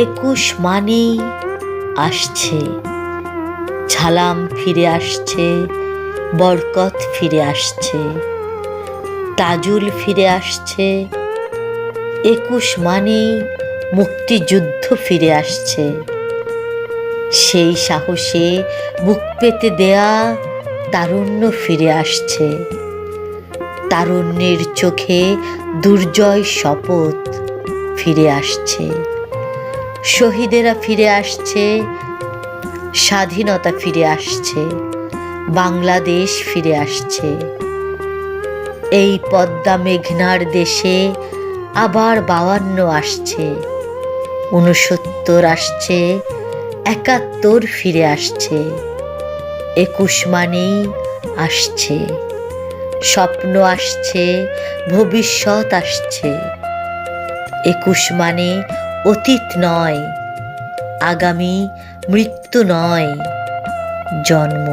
একুশ মানেই আসছে। ঝালাম ফিরে আসছে, বরকত ফিরে আসছে, তাজুল ফিরে আসছে, একুশ মানেই মুক্তিযুদ্ধ ফিরে আসছে। সেই সাহসে বুক পেতে দেয়া তারুণ্য ফিরে আসছে। তারুণ্যের চোখে দুর্জয় শপথ ফিরে আসছে। শহীদেরা ফিরে আসছে, স্বাধীনতা ফিরে আসছে, বাংলাদেশ ফিরে আসছে। এই পদ্মা মেঘনার দেশে আবার বাউান্ন আসছে উনসত্তর আসছে, একাত্তর ফিরে আসছে, একুশ মানেই আসছে, স্বপ্ন আসছে, ভবিষ্যৎ আসছে, একুশ মানে অতীত নয় আগামী মৃত্যু নয় জন্ম।